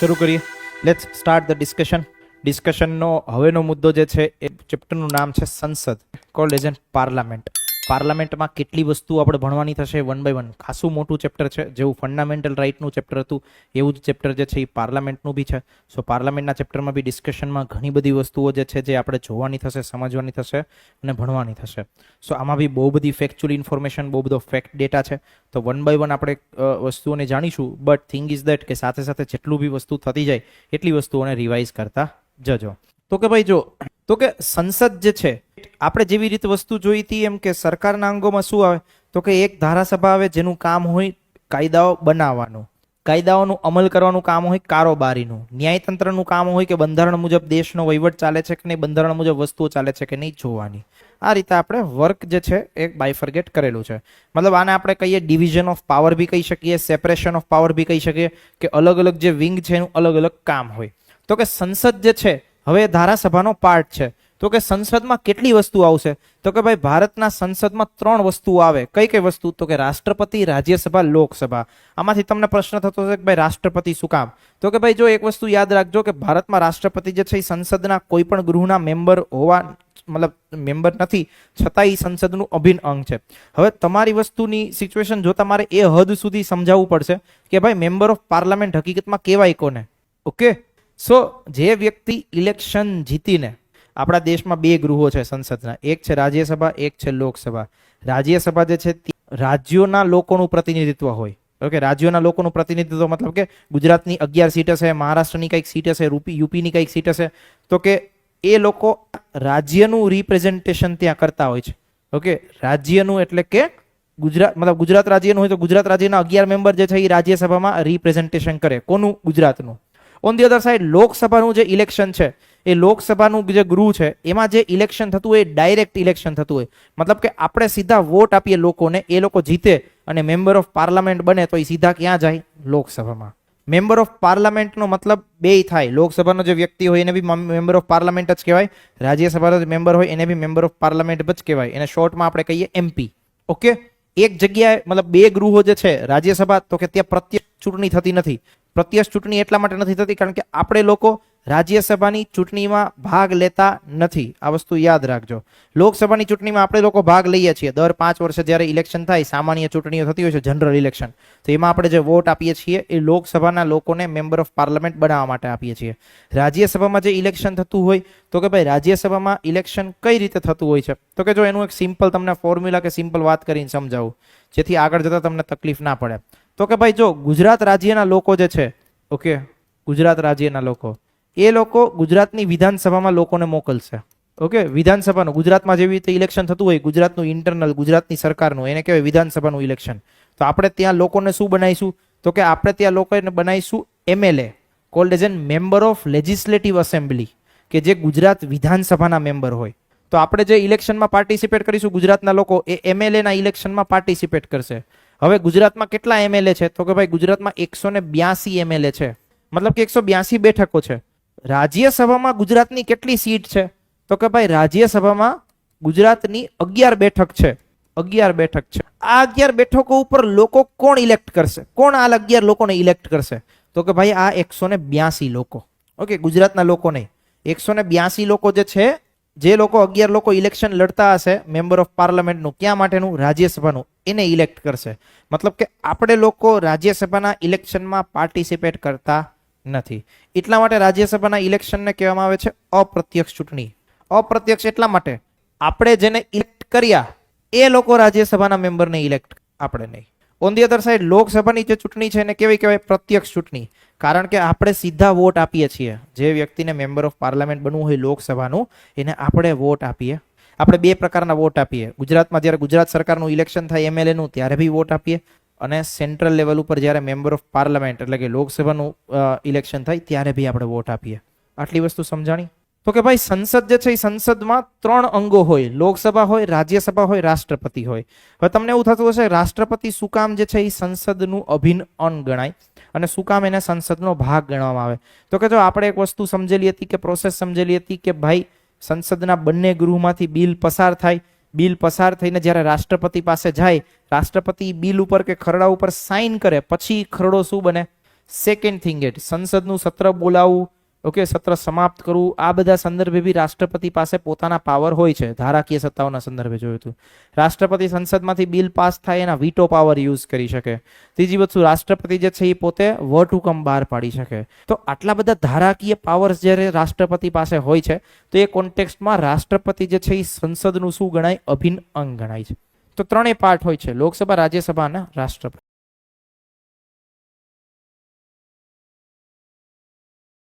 શરૂ કરીએ. Let's start the discussion ડિસ્કશનનો હવેનો મુદ્દો જે છે એ ચેપ્ટરનું નામ છે સંસદ. કોલ્ડ એઝ એન પાર્લામેન્ટ પાર્લામેન્ટમાં કેટલી વસ્તુ આપણે ભણવાની થશે વન બાય વન ખાસું મોટું ચેપ્ટર છે, જેવું ફંડામેન્ટલ રાઇટનું ચેપ્ટર હતું, એવું જ ચેપ્ટર જે છે એ પાર્લામેન્ટનું બી છે. સો પાર્લામેન્ટના ચેપ્ટરમાં બી ડિસ્કશનમાં ઘણી બધી વસ્તુઓ જે છે જે આપણે જોવાની થશે, સમજવાની થશે અને ભણવાની થશે. સો આમાં બી બહુ બધી ફેક્ચ્યુઅલ ઇન્ફોર્મેશન બહુ બધો ફેક્ટ ડેટા છે. તો વન બાય વન આપણે વસ્તુઓને જાણીશું બટ થિંગ ઇઝ દેટ કે સાથે સાથે જેટલું બી વસ્તુ થતી જાય, એટલી વસ્તુઓને રિવાઇઝ કરતા જજો. તો કે ભાઈ જો, તો કે સંસદ જે છે આપણે જેવી રીતે વસ્તુ જોઈ હતી એમ કે સરકારના અંગોમાં શું આવે, તો કે એક ધારાસભા આવે જેનું કામ હોય કાયદાઓ બનાવવાનું. કાયદાઓનું અમલ કરવાનું કામ હોય કારોબારીનું. ન્યાયતંત્રનું કામ હોય કે બંધારણ મુજબ દેશનો વહીવટ ચાલે છે કે નહીં, બંધારણ મુજબ વસ્તુઓ ચાલે છે કે નહીં, જોવાની. આ રીતે આપણે વર્ક જે છે એ બાયફર્ગેટ કરેલું છે. મતલબ આને આપણે કહીએ ડિવિઝન ઓફ પાવર બી કહી શકીએ, સેપરેશન ઓફ પાવર બી કહી શકીએ, કે અલગ અલગ જે વિંગ છે એનું અલગ અલગ કામ હોય. તો કે સંસદ જે છે, હવે ધારાસભાનો પાર્ટ છે. તો કે સંસદમાં કેટલી વસ્તુ આવશે? તો કે ભાઈ ભારતના સંસદમાં ત્રણ વસ્તુ આવે. કઈ કઈ વસ્તુ? તો કે રાષ્ટ્રપતિ, રાજ્યસભા, લોકસભા. આમાંથી તમને પ્રશ્ન થતો હશે કે ભાઈ રાષ્ટ્રપતિ શું કામ? તો કે ભાઈ જો એક વસ્તુ યાદ રાખજો કે ભારતમાં રાષ્ટ્રપતિ જે છે એ સંસદના કોઈ પણ ગૃહના મેમ્બર હોવા મતલબ મેમ્બર નથી છતાં એ સંસદનું અભિન્ન અંગ છે. હવે તમારી વસ્તુની સિચ્યુએશન જો તમારે એ હદ સુધી સમજાવવું પડશે કે ભાઈ મેમ્બર ઓફ પાર્લામેન્ટ હકીકતમાં કહેવાય કોને? ઓકે? સો, જે વ્યક્તિ ઇલેક્શન જીતીને આપણા દેશમાં બે ગૃહો છે સંસદના. એક છે રાજ્યસભા, એક છે લોકસભા. રાજ્યસભા જે છે રાજ્યોના લોકોનું પ્રતિનિધિત્વ હોય. ઓકે રાજ્યોના લોકોનું પ્રતિનિધિત્વ મતલબ કે ગુજરાતની અગિયાર સીટ હશે, મહારાષ્ટ્રની કંઈક સીટ હશે, રૂપી, યુપીની કંઈક સીટ હશે. તો કે એ લોકો રાજ્યનું રિપ્રેઝન્ટેશન ત્યાં કરતા હોય છે. ઓકે રાજ્યનું એટલે કે ગુજરાત, મતલબ ગુજરાત રાજ્યનું હોય તો ગુજરાત રાજ્યના અગિયાર મેમ્બર જે છે એ રાજ્યસભામાં રિપ્રેઝન્ટેશન કરે. કોનું? ગુજરાતનું. ઓન ધી અધર સાઈડ લોકસભાનું જે ઇલેક્શન છે એ લોકસભાનું જે ગૃહ છે, એમાં જે ઇલેક્શન થતું હોય ડાયરેક્ટ ઇલેક્શન થતું હોય. મતલબ કે આપણે સીધા વોટ આપીએ લોકોને, એ લોકો જીતે અને મેમ્બર ઓફ પાર્લામેન્ટ બને તો એ સીધા ક્યાં જાય? લોકસભામાં. મેમ્બર ઓફ પાર્લામેન્ટનો મતલબ બે થાય. લોકસભાનો જે વ્યક્તિ હોય એને બી મેમ્બર ઓફ પાર્લામેન્ટ જ કહેવાય. રાજ્યસભાનો જે મેમ્બર હોય એને બી મેમ્બર ઓફ પાર્લામેન્ટ જ કહેવાય. એને શોર્ટમાં આપણે કહીએ એમપી ઓકે એક જગ્યાએ મતલબ બે ગૃહો જે છે, રાજ્યસભા, તો કે ત્યાં પ્રત્યક્ષ ચૂંટણી થતી નથી. પ્રત્યક્ષ ચૂંટણી એટલા માટે નથી થતી કારણ કે આપણે લોકો રાજ્યસભાની ચૂંટણીમાં ભાગ લેતા નથી. આ વસ્તુ યાદ રાખજો. લોકસભાની ચૂંટણીમાં આપણે લોકો ભાગ લઈએ છીએ. દર પાંચ વર્ષે જ્યારે ઇલેક્શન થાય, સામાન્ય ચૂંટણીઓ થતી હોય છે, જનરલ ઇલેક્શન. તો એમાં આપણે જે વોટ આપીએ છીએ એ લોકસભાના લોકોને મેમ્બર ઓફ પાર્લામેન્ટ બનાવવા માટે આપીએ છીએ. રાજ્યસભામાં જે ઇલેક્શન થતું હોય, તો કે ભાઈ રાજ્યસભામાં ઇલેક્શન કઈ રીતે થતું હોય છે? તો કે જો એનું એક સિમ્પલ તમને ફોર્મ્યુલા કે સિમ્પલ વાત કરીને સમજાવું, જેથી આગળ જતાં તમને તકલીફ ના પડે. તો કે ભાઈ જો ગુજરાત રાજ્યના લોકો જે છે, ઓકે, ગુજરાત રાજ્યના લોકો એ લોકો ગુજરાતની વિધાનસભામાં લોકોને મોકલશે. ઓકે વિધાનસભાનું, ગુજરાતમાં જેવી રીતે ઇલેક્શન થતું હોય, ગુજરાતનું ઇન્ટરનલ ગુજરાતની સરકારનું, એને કહેવાય વિધાનસભાનું ઇલેક્શન તો આપણે ત્યાં લોકોને શું બનાવીશું? તો કે આપણે ત્યાં લોકોને બનાવીશું MLA called as an member of legislative assembly કે જે ગુજરાત વિધાનસભાના મેમ્બર હોય. તો આપણે જે ઇલેક્શનમાં પાર્ટિસિપેટ કરીશું ગુજરાતના લોકો, એ એમએલએના ઇલેક્શનમાં પાર્ટિસિપેટ કરશે. હવે ગુજરાતમાં કેટલા એમએલએ છે? તો કે ભાઈ ગુજરાતમાં એકસો ને બ્યાસી એમએલએ છે. મતલબ કે એકસો બ્યાસી બેઠકો છે. રાજ્યસભામાં ગુજરાતની કેટલી સીટ છે? તો કે ભાઈ, રાજ્યસભામાં ગુજરાતની અગિયાર બેઠક છે. અગિયાર બેઠક છે. આ અગિયાર બેઠકો ઉપર લોકો કોણ ઇલેક્ટ કરશે? કોણ આ અગિયાર લોકોને ઇલેક્ટ કરશે? તો કે ભાઈ, આ એકસો બ્યાસી લોકો. ઓકે, ગુજરાતના લોકો નહીં. એકસો બ્યાસી લોકો જે છે, જે લોકો અગિયાર લોકો ઇલેક્શન લડતા હશે મેમ્બર ઓફ પાર્લામેન્ટનું ક્યાં માટેનું? રાજ્યસભાનું. એને ઇલેક્ટ કરશે. મતલબ કે આપણે લોકો રાજ્યસભાના ઇલેક્શનમાં પાર્ટિસિપેટ કરતા નથી. એટલા માટે રાજ્યસભાના ઇલેક્શનને કહેવામાં આવે છે અપ્રત્યક્ષ ચૂંટણી. અપ્રત્યક્ષ એટલા માટે આપણે જેને ઇલેક્ટ કર્યા, એ લોકો રાજ્યસભાના મેમ્બરને ઇલેક્ટ આપણે નહીં. ઓન ધી અધર સાઈડ લોકસભાની જે ચૂંટણી છે એને કેવી કહેવાય? પ્રત્યક્ષ ચૂંટણી. કારણ કે આપણે સીધા વોટ આપીએ છીએ. જે વ્યક્તિને મેમ્બર ઓફ પાર્લામેન્ટ બનવું હોય લોકસભાનું, એને આપણે વોટ આપીએ. આપણે બે પ્રકારના વોટ આપીએ. ગુજરાતમાં જ્યારે ગુજરાત સરકારનું ઇલેક્શન થાય એમએલએનું ત્યારે બી વોટ આપીએ. અને સેન્ટ્રલ લેવલ ઉપર જ્યારે મેમ્બર ઓફ પાર્લામેન્ટ એટલે કે લોકસભાનું ઇલેક્શન થાય, ત્યારે બી આપણે વોટ આપીએ. આટલી વસ્તુ સમજાણી? તો કે ભાઈ સંસદ જે છે એ સંસદમાં ત્રણ અંગો હોય. લોકસભા હોય, રાજ્યસભા હોય, રાષ્ટ્રપતિ હોય. હવે તમને એવું થતું હશે, રાષ્ટ્રપતિ શું કામ જે છે એ સંસદનું અભિન્ન અંગ ગણાય? અને શું કામ એને સંસદનો ભાગ ગણવામાં આવે? તો કે જો આપણે એક વસ્તુ સમજેલી હતી કે પ્રોસેસ સમજેલી હતી કે ભાઈ સંસદના બંને ગૃહમાંથી બિલ પસાર થાય બિલ પસાર થઈને જ્યારે રાષ્ટ્રપતિ પાસે જાય, રાષ્ટ્રપતિ બિલ ઉપર કે ખરડા ઉપર સાઇન કરે, પછી ખરડો શું બને? સેકન્ડ થિંગ એટ સંસદનું સત્ર બોલાવવું ઓકે, સત્ર સમાપ્ત કરવું આ બધા સંદર્ભે બી રાષ્ટ્રપતિ પાસે પોતાના પાવર હોય છે. ધારાકીય સત્તાઓના સંદર્ભે જોયું હતું. રાષ્ટ્રપતિ સંસદમાંથી બિલ પાસ થાય એના વીટો પાવર યુઝ કરી શકે. ત્રીજી વસ્તુ, રાષ્ટ્રપતિ જે છે એ પોતે વટ હુકમ બહાર પાડી શકે. તો આટલા બધા ધારાકીય પાવર્સ જ્યારે રાષ્ટ્રપતિ પાસે હોય છે, તો એ કોન્ટેક્સ્ટમાં રાષ્ટ્રપતિ જે છે એ સંસદનું શું ગણાય? અભિન્ન અંગ ગણાય છે. તો ત્રણેય પાર્ટ હોય છે. લોકસભા, રાજ્યસભા અને રાષ્ટ્રપતિ.